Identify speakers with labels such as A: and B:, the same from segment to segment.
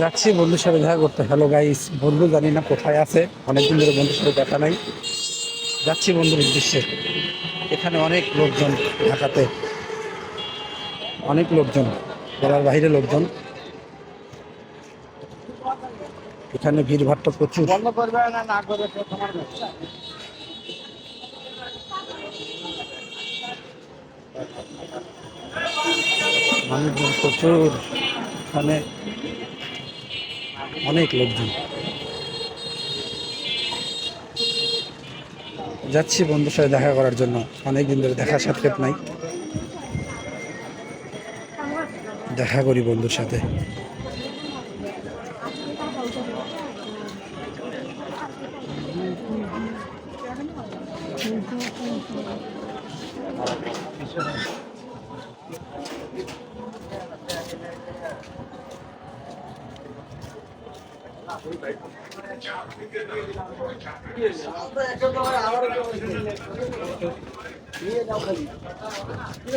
A: যাচ্ছি বন্ধুর সাথে দেখা করতে। হ্যালো গাইস বন্ধু জানি না কোথায় আছে। অনেকদিন ধরে বন্ধুর সাথে দেখা নাই। যাচ্ছি বন্ধুর উদ্দেশ্যে। এখানে অনেক লোকজন ঢাকাতে। অনেক লোকজন বলার বাইরে লোকজন। এখানে ভিড় ভাট্টা প্রচুর। মানুষজন প্রচুর। এখানে অনেক লোকজন। যাচ্ছি বন্ধুর সাথে দেখা করার জন্য। অনেকদিন ধরে দেখা সাক্ষাৎ নাই। দেখা করি বন্ধুর সাথে।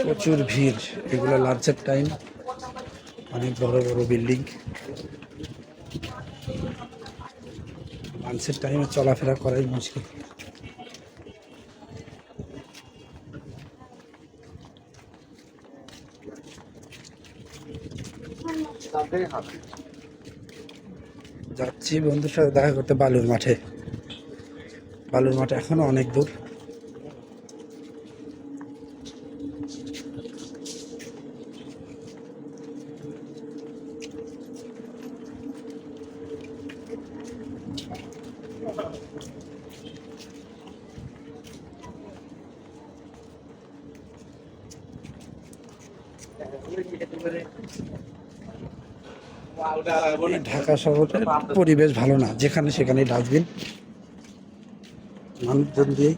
A: প্রচুর ভিড় এগুলো লাঞ্চের টাইম অনেক বড় বড় বিল্ডিং লাঞ্চের টাইমে চলাফেরা করাই মুশকিল। যাচ্ছি বন্ধুর সাথে দেখা করতে বালুর মাঠে। বালুর মাঠে এখনও অনেক দূর। এই ঢাকা শহরের পরিবেশ ভালো না, যেখানে সেখানে ডাস্টবিন। মানুষজন দিয়ে।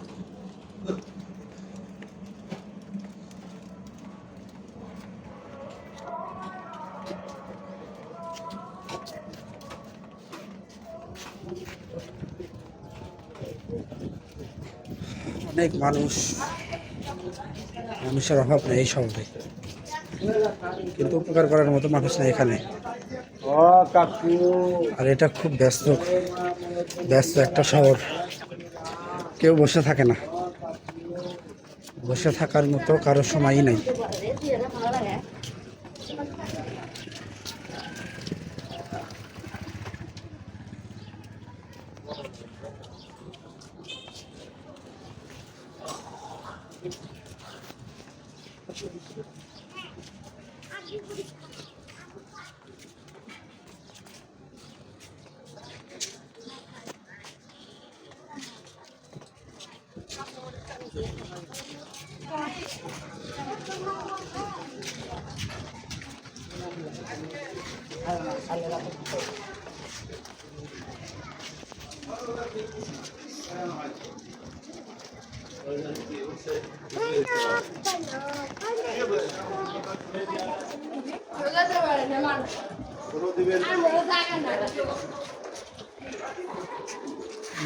A: অনেক মানুষ, মানুষের অভাব নেই এই শহরে। কিন্তু উপকার করার মতো মানুষ নেই এখানে। আর এটা খুব ব্যস্ত ব্যস্ত একটা শহর। কেউ বসে থাকে না। বসে থাকার মতো কারও সময়ই নাই।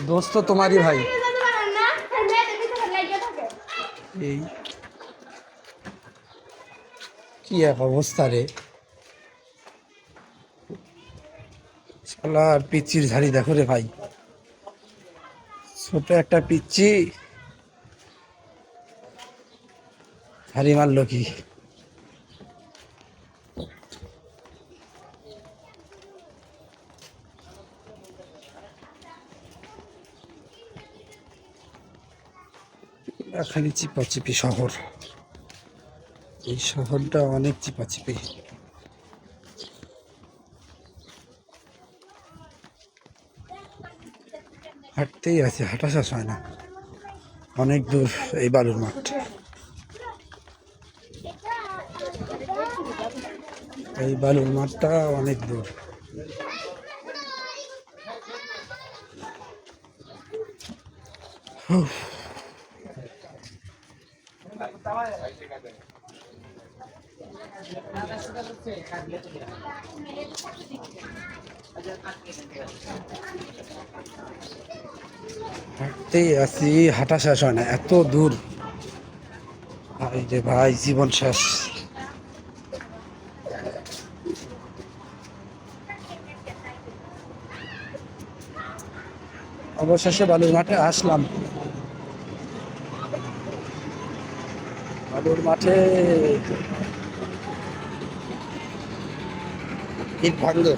A: দোস্ত তোমারই ভাই এই কি এক অবস্থা রে? শালা পিচ্চির ঝাড়ি দেখো রে ভাই। ছোট একটা পিচ্চি। ঝাড়ি মারলো কি? এখানে চিপাচিপি শহর। এই শহরটা অনেক চিপাচিপি। হাঁটতেই আছে হাঁটা শেষ হয় না। অনেক দূর এই বালুর মাঠ। এই বালুর মাঠটা অনেক দূর। উফ, হাঁটতেই আসি, হাঁটা শেষ হয় না, এত দূর। ভাই রে ভাই, জীবন শেষ। অবশেষে বালুর মাঠে আসলাম। বালুর মাঠে ইট ভাঙলো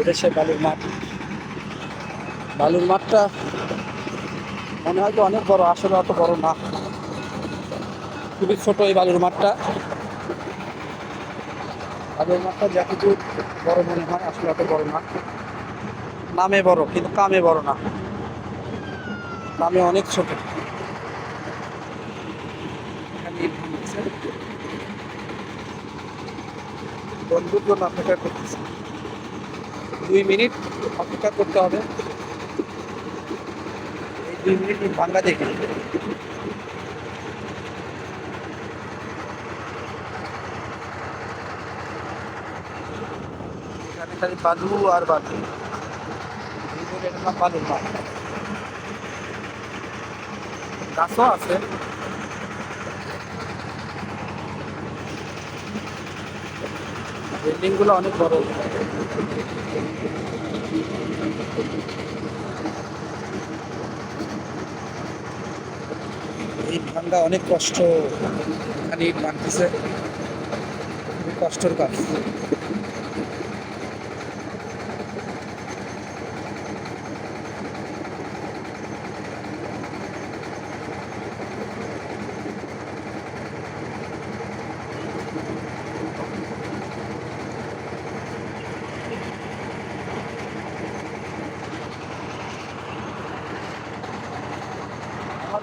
A: এটা সে বালুর মাঠ। বালুর মাঠটা মনে হয় যে অনেক বড়, আসলে অত বড় না। খুবই ছোট এই বালুর মাঠটা। বালুর মাঠটা যা কিছু বড় মনে হয়, আসলে অত বড় না। নামে বড়, কিন্তু কামে বড় না। কামে অনেক ছোট এখানে ইট ভাঙছে। বন্ধুর জন্য অপেক্ষা করতেছি। দুই মিনিট অপেক্ষা করতে হবে। এই দুই মিনিট ভাঙ্গা দেখি। খালি বালু আর বালু এই বালুর গাছও আছে। বিল্ডিংগুলো অনেক বড়। ইট ভাঙ্গা অনেক কষ্ট এখানে মানতেছে খুবই কষ্টের কাজ।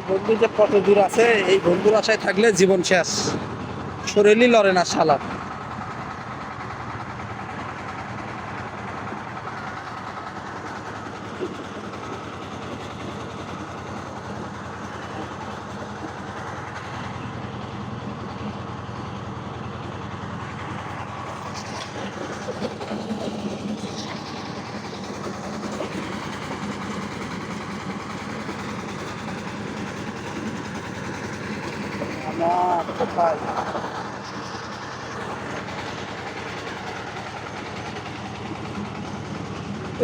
A: বন্ধু যে কত দূর আছে, এই বন্ধুর আশায় থাকলে জীবন শেষ। শরীরই লড়ে না শালা। কোথায়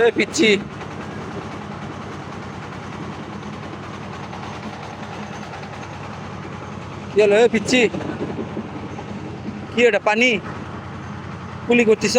A: এ পিচ্ছি। হলো এ পিচ্ছি? কি এটা পানি? কুলি করতিস?